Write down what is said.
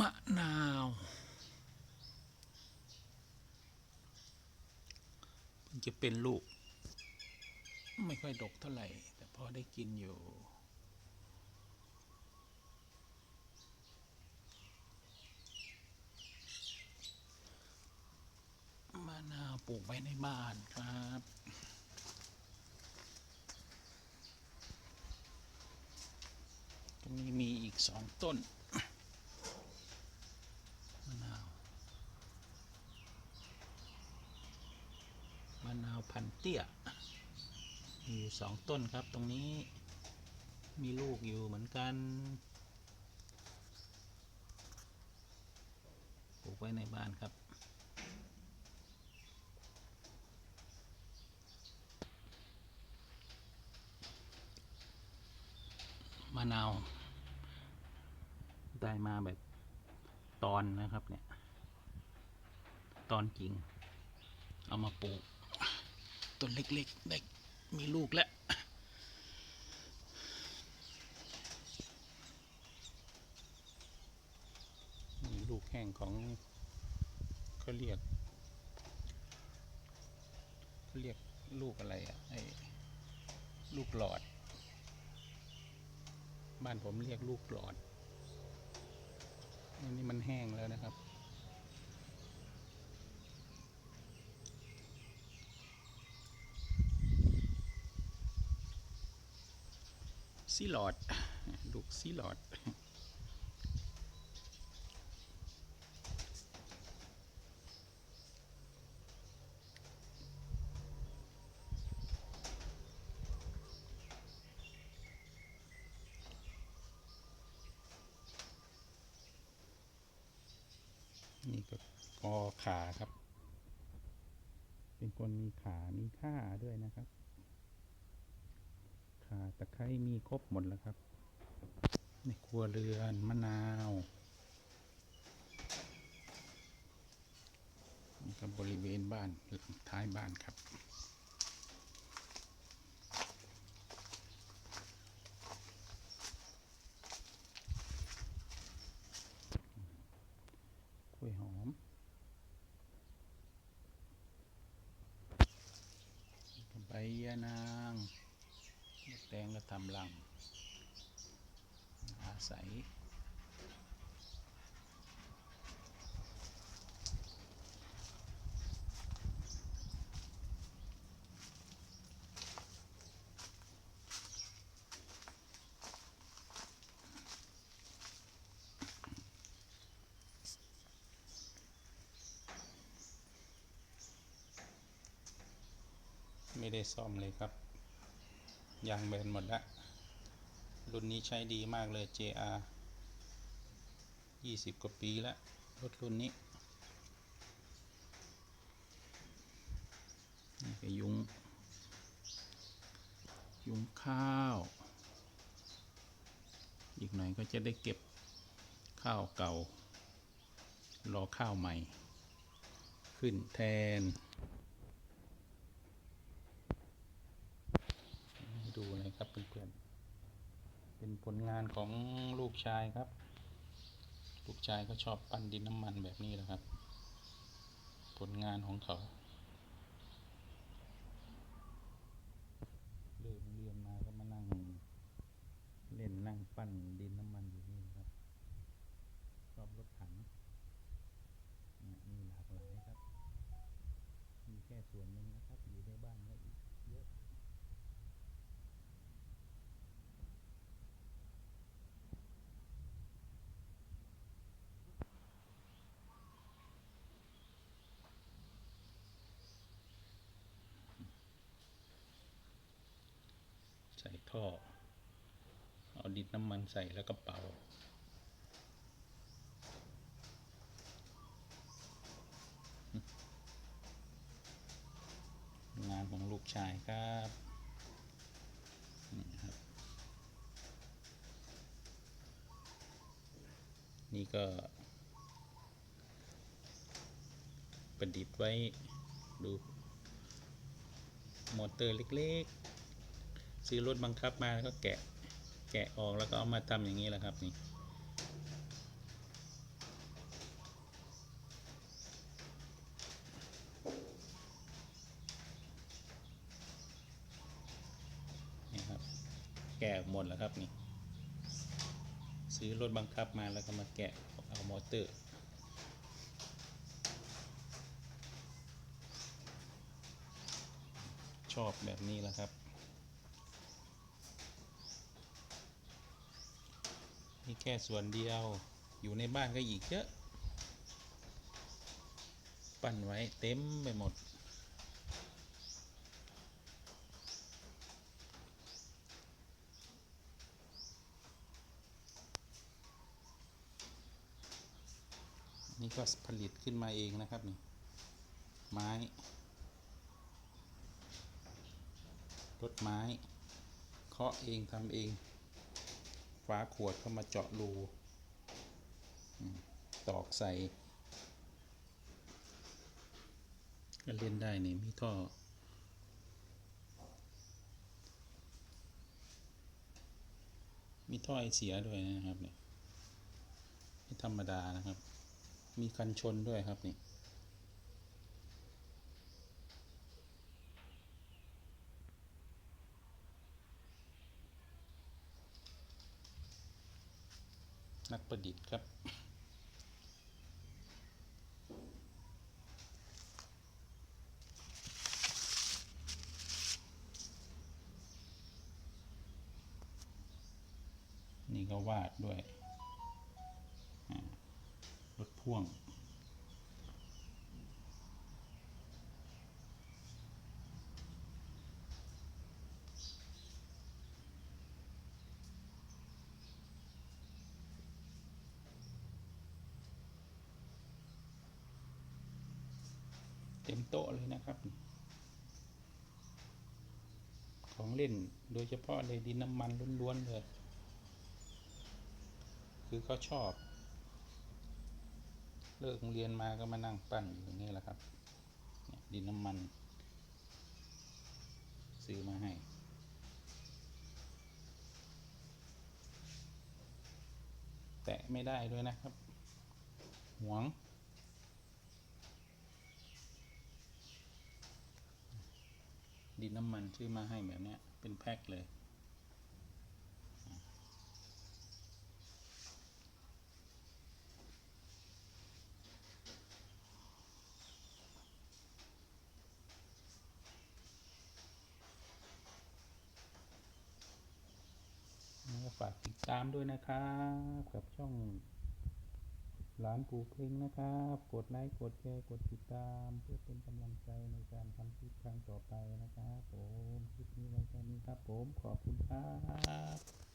มะนาวเพิ่งจะเป็นลูก ไม่ค่อยดกเท่าไหร่ แต่พอได้กินอยู่ มะนาวปลูกไว้ในบ้านครับตรงนี้มีอีกสองต้น มะนาว มะนาวพัน เตี้ยมีสองต้นครับตรงนี้มีลูกอยู่เหมือนกันปลูกไว้ในบ้านครับมะนาวได้มาแบบตอนนะครับเนี่ย ตอนกิ่งเอามาปลูก ต้นเล็กๆได้มีลูกแล้วมีลูกแห้งของเขาเรียกเขาเรียกลูกอะไรอะไอ้ลูกหลอด บ้านผมเรียกลูกหลอดอันนี้มันแห้งแล้วนะครับ ซีหลอด ลูกซีหลอด นี่ก็กอขาครับ เป็นคนมีขา มีค่าด้วยนะครับ ขาตะไคร้มีครบหมดแล้วครับในครัวเรือนมะนาวนี่ก็บริเวณบ้านหลังท้ายบ้านครับ กล้วยหอมใบยะนางมดแดงก็ ทำรัง อาศัย ไม่ได้ซ่อมเลยครับ ยางแบนหมดละรุ่นนี้ใช้ดีมากเลย JR 20 กว่าปีแล้วรถรุ่นนี้นี่ก็ยุง ยุงข้าว อีกหน่อยก็จะได้เก็บข้าวเก่า รอข้าวใหม่ ขึ้นแทน ให้ดูนะ ครับเพื่อนๆเป็นผลงานของลูกชายครับ ลูกชายก็ชอบปั้นดินน้ำมันแบบนี้แหละครับ ผลงานของเขาเลิกเรียนมาก็มานั่ง เล่นนั่งปั้นดินน้ำมันอยู่นี่ครับ ชอบรถถังนี่ยมีหลากหลายครับ มีแค่ส่วนหนึ่งนะครับ อยู่ในบ้านก็อีกเยอะ ใส่ ท่อ เอาดินน้ำมันใส่แล้วก็เป่างานของลูกชายครับนี่ครับ นี่ก็ ประดิษฐ์ไว้ดู มอเตอร์เล็ก ๆ ซื้อรถบังคับมาแล้วก็แกะแกะออกแล้วก็เอามาทำอย่างนี้แหละครับนี่แกะหมดแล้วครับนี่ ซื้อรถบังคับมาแล้วก็มาแกะเอามอเตอร์ชอบแบบนี้แหละครับ แค่ส่วนเดียว อยู่ในบ้านก็อีกเยอะ ปั้นไว้เต็มไปหมด นี่ก็ผลิตขึ้นมาเองนะครับนี่ ไม้รถไม้ เคาะเองทำเอง ฝาขวดเข้ามาเจาะรูตอกใส่ก็เล่นได้นี่มีท่อ มีท่อไอเสียด้วยนะครับเนี่ยไม่ธรรมดานะครับ มีกันชนด้วยครับนี่ นักประดิษฐ์ครับนี่ก็วาดด้วยรถพ่วง ต็มโต๊ะเลยนะครับ ของเล่นโดยเฉพาะเลยดินน้ำมันล้วนๆเลย คือเขาชอบ เลิกโรงเรียนมาก็มานั่งปั้นอย่างนี้แหละครับ ดินน้ำมัน ซื้อมาให้แตะไม่ได้ด้วยนะครับหวง ดินน้ำมันซื้อมาให้แบบนี้เป็นแพ็คเลย ฝากติดตามด้วยนะครับ กับช่อง ร้านปูเพลงนะครับ กดไลค์ กดแชร์ กดติดตาม เพื่อเป็นกำลังใจในการทำคลิปครั้งต่อไปนะครับผม คลิปนี้ไว้แค่นี้ครับผม ขอบคุณครับ